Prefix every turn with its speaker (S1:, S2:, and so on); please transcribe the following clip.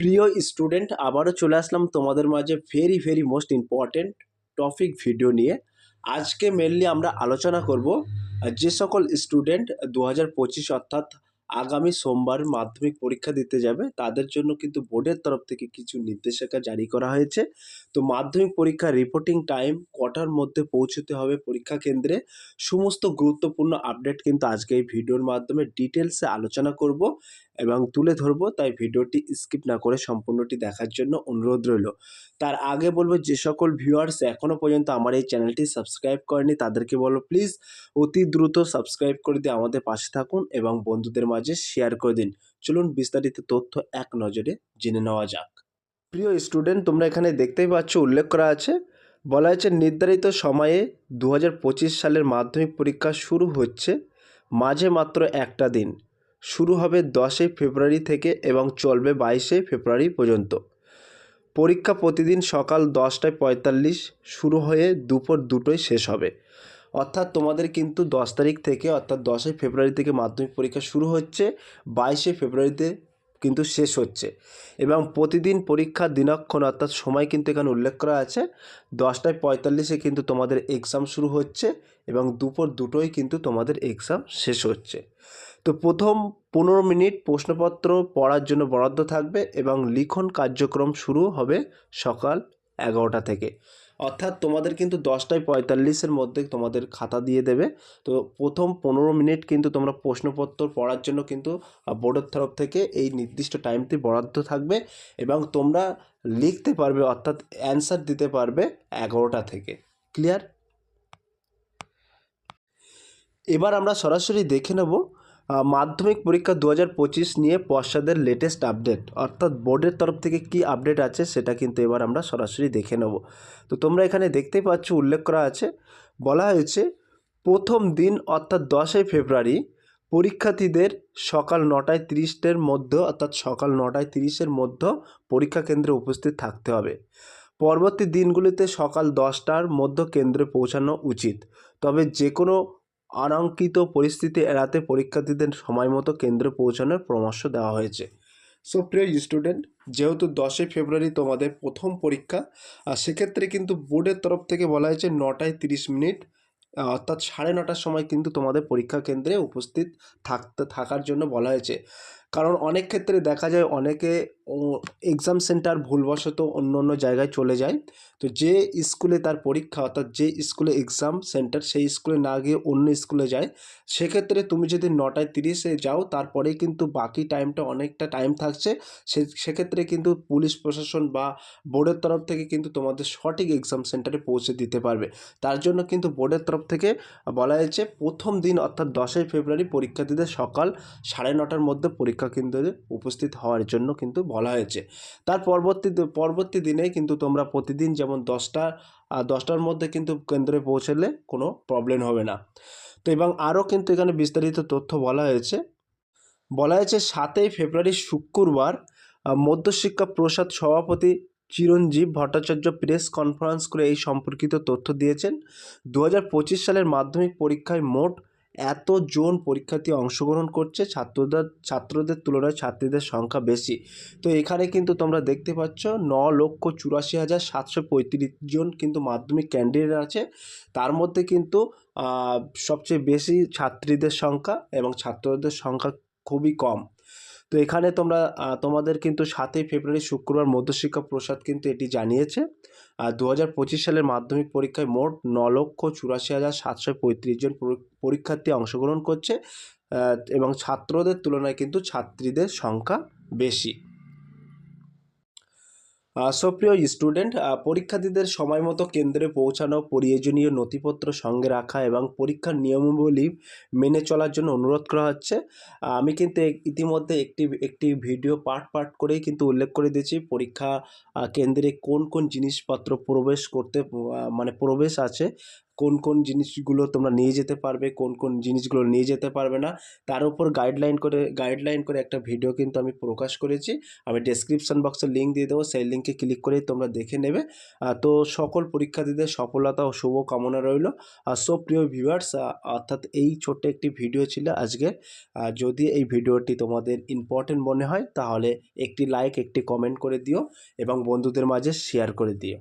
S1: প্রিয় স্টুডেন্ট, আবারও চলে আসলাম তোমাদের মাঝে very very most important topic video নিয়ে। আজকে মেনলি আমরা আলোচনা করব, যে সকল স্টুডেন্ট দু হাজার পঁচিশ অর্থাৎ আগামী সোমবার মাধ্যমিক পরীক্ষা দিতে যাবে, তাদের জন্য কিন্তু বোর্ডের তরফ থেকে কিছু নির্দেশিকা জারি করা হয়েছে। তো মাধ্যমিক পরীক্ষার রিপোর্টিং টাইম কটার মধ্যে পৌঁছতে হবে পরীক্ষা কেন্দ্রে, সমস্ত গুরুত্বপূর্ণ আপডেট কিন্তু আজকে এই ভিডিওর মাধ্যমে ডিটেলসে আলোচনা করব। এবং তুলে ধরবো, তাই ভিডিওটি স্কিপ না করে সম্পূর্ণটি দেখার জন্য অনুরোধ রইল। তার আগে বলব, যে সকল ভিউয়ার্স এখনও পর্যন্ত আমার এই চ্যানেলটি সাবস্ক্রাইব করেনি, তাদেরকে বলো প্লিজ অতি দ্রুত সাবস্ক্রাইব করে দিয়ে আমাদের পাশে থাকুন এবং বন্ধুদের মাঝে শেয়ার করে দিন। চলুন বিস্তারিত তথ্য এক নজরে জেনে নেওয়া যাক। প্রিয় স্টুডেন্ট তোমরা এখানে দেখতেই পাচ্ছ, উল্লেখ করা আছে, বলা হয়েছে, নির্ধারিত সময়ে দু হাজার পঁচিশ সালের মাধ্যমিক পরীক্ষা শুরু হচ্ছে, মাঝে মাত্র একটা দিন। শুরু হবে দশই ফেব্রুয়ারি থেকে এবং চলবে বাইশে ফেব্রুয়ারি পর্যন্ত। পরীক্ষা প্রতিদিন সকাল দশটায় পঁয়তাল্লিশ, শুরু হয়ে দুপুর দুটোয় শেষ হবে। অর্থাৎ তোমাদের কিন্তু দশ তারিখ থেকে, অর্থাৎ দশই ফেব্রুয়ারি থেকে মাধ্যমিক পরীক্ষা শুরু হচ্ছে, বাইশে ফেব্রুয়ারিতে কিন্তু শেষ হচ্ছে। এবং প্রতিদিন পরীক্ষার দিনক্ষণ অর্থাৎ সময় কিন্তু এখানে উল্লেখ করা আছে। দশটায় পঁয়তাল্লিশে কিন্তু তোমাদের এক্সাম শুরু হচ্ছে এবং দুপুর দুটোই কিন্তু তোমাদের এক্সাম শেষ হচ্ছে। তো প্রথম পনেরো মিনিট প্রশ্নপত্র পড়ার জন্য বরাদ্দ থাকবে এবং লিখন কার্যক্রম শুরু হবে সকাল এগারোটা থেকে। অর্থাৎ তোমাদের কিন্তু দশটায় পঁয়তাল্লিশের মধ্যে তোমাদের খাতা দিয়ে দেবে। তো প্রথম পনেরো মিনিট কিন্তু তোমরা প্রশ্নপত্র পড়ার জন্য কিন্তু বোর্ডের তরফ থেকে এই নির্দিষ্ট টাইমটি বরাদ্দ থাকবে এবং তোমরা লিখতে পারবে অর্থাৎ অ্যান্সার দিতে পারবে এগারোটা থেকে। ক্লিয়ার? এবার আমরা সরাসরি দেখে নেব মাধ্যমিক পরীক্ষা দু হাজার পঁচিশ নিয়ে পশ্চাদের লেটেস্ট আপডেট অর্থাৎ বোর্ডের তরফ থেকে কি আপডেট আছে সেটা কিন্তু এবার আমরা সরাসরি দেখে নেব। তো তোমরা এখানে দেখতেই পাচ্ছ উল্লেখ করা আছে, বলা হয়েছে প্রথম দিন অর্থাৎ দশই ফেব্রুয়ারি পরীক্ষার্থীদের সকাল নটায় তিরিশের মধ্যে, অর্থাৎ সকাল নটায় তিরিশের মধ্যে পরীক্ষা কেন্দ্রে উপস্থিত থাকতে হবে। পরবর্তী দিনগুলিতে সকাল দশটার মধ্য কেন্দ্রে পৌঁছানো উচিত। তবে যে কোনো আনাঙ্কিত পরিস্থিতি এড়াতে পরীক্ষার্থীদের সময় মতো কেন্দ্রে পৌঁছানোর পরামর্শ দেওয়া হয়েছে। সো প্রিয় স্টুডেন্ট যেহেতু দশই ফেব্রুয়ারি তোমাদের প্রথম পরীক্ষা, আর সেক্ষেত্রে কিন্তু বোর্ডের তরফ থেকে বলা হয়েছে নটায় তিরিশ মিনিট অর্থাৎ সাড়ে নটার সময় কিন্তু তোমাদের পরীক্ষা কেন্দ্রে উপস্থিত থাকতে, থাকার জন্য বলা হয়েছে। কারণ অনেক ক্ষেত্রে দেখা যায় অনেকে এক্সাম সেন্টার ভুলবশত অন্য অন্য জায়গায় চলে যায়। তো যে স্কুলে তার পরীক্ষা, অর্থাৎ যে স্কুলে এক্সাম সেন্টার সেই স্কুলে না গিয়ে অন্য স্কুলে যায়, সেক্ষেত্রে তুমি যদি নটায় তিরিশে যাও তারপরে কিন্তু বাকি টাইমটা অনেকটা টাইম থাকছে। সে, সেক্ষেত্রে কিন্তু পুলিশ প্রশাসন বা বোর্ডের তরফ থেকে কিন্তু তোমাদের সঠিক এক্সাম সেন্টারে পৌঁছে দিতে পারবে। তার জন্য কিন্তু বোর্ডের তরফ থেকে বলা হয়েছে, প্রথম দিন অর্থাৎ দশই ফেব্রুয়ারি পরীক্ষার্থীদের সকাল সাড়ে নটার মধ্যে পরীক্ষা কেন্দ্রে উপস্থিত হওয়ার জন্য কিন্তু বলা হয়েছে। তার পরবর্তী পরবর্তী দিনে কিন্তু তোমরা প্রতিদিন যেমন দশটা দশটার মধ্যে কিন্তু কেন্দ্রে পৌঁছলে কোনো প্রবলেম হবে না। তো এবং আরও কিন্তু এখানে বিস্তারিত তথ্য বলা হয়েছে। বলা হয়েছে, সাতই ফেব্রুয়ারি শুক্রবার মধ্যশিক্ষা প্রসাদ সভাপতি চিরঞ্জীব ভট্টাচার্য প্রেস কনফারেন্স করে এই সম্পর্কিত তথ্য দিয়েছেন। দু হাজার পঁচিশ সালের মাধ্যমিক পরীক্ষায় মোট এত জন পরীক্ষার্থী অংশগ্রহণ করছে, ছাত্রদের ছাত্রদের তুলনায় ছাত্রীদের সংখ্যা বেশি। তো এখানে কিন্তু তোমরা দেখতে পাচ্ছ, ন লক্ষ চুরাশি হাজার সাতশো পঁয়ত্রিশ জন কিন্তু মাধ্যমিক ক্যান্ডিডেট আছে। তার মধ্যে কিন্তু সবচেয়ে বেশি ছাত্রীদের সংখ্যা এবং ছাত্রদের সংখ্যা খুবই কম। তো এখানে তোমরা তোমাদের কিন্তু সাতই ফেব্রুয়ারি শুক্রবার মধ্যশিক্ষা প্রসাদ কিন্তু এটি জানিয়েছে। আর দু হাজার পঁচিশ সালের মাধ্যমিক পরীক্ষায় মোট ন লক্ষ চুরাশি হাজার সাতশো পঁয়ত্রিশ জন পরীক্ষার্থী অংশগ্রহণ করছে। এবং ছাত্রদের তুলনায় কিন্তু ছাত্রীদের সংখ্যা বেশি। সুপ্রিয় স্টুডেন্ট পরীক্ষার্থীদের সময় মতো কেন্দ্রে পৌঁছানো প্রয়োজনীয় নথিপত্র সঙ্গে রাখা এবং পরীক্ষার নিয়মাবলী মেনে চলার জন্য অনুরোধ করা হচ্ছে। আমি কিন্তু ইতিমধ্যে একটি একটি ভিডিও পার্ট পার্ট করেই কিন্তু উল্লেখ করে দিয়েছি, পরীক্ষা কেন্দ্রে কোন কোন জিনিসপত্র প্রবেশ করতে মানে প্রবেশ আছে। কোন কোন জিনিসগুলো তোমরা নিয়ে যেতে পারবে, কোন কোন জিনিসগুলো নিয়ে যেতে পারবে না, তার উপর গাইডলাইন করে গাইডলাইন করে একটা ভিডিও কিন্তু আমি প্রকাশ করেছি। আমি ডেসক্রিপশন বক্সে লিঙ্ক দিয়ে দেবো, সেই লিঙ্কে ক্লিক করেই তোমরা দেখে নেবে। তো সকল পরীক্ষার্থীদের সফলতা ও শুভ কামনা রইল। আর সব প্রিয় ভিউয়ার্স অর্থাৎ এই ছোট্ট একটি ভিডিও ছিল আজকে। যদি এই ভিডিওটি তোমাদের ইম্পর্টেন্ট মনে হয়, তাহলে একটি লাইক একটি কমেন্ট করে দিও এবং বন্ধুদের মাঝে শেয়ার করে দিও।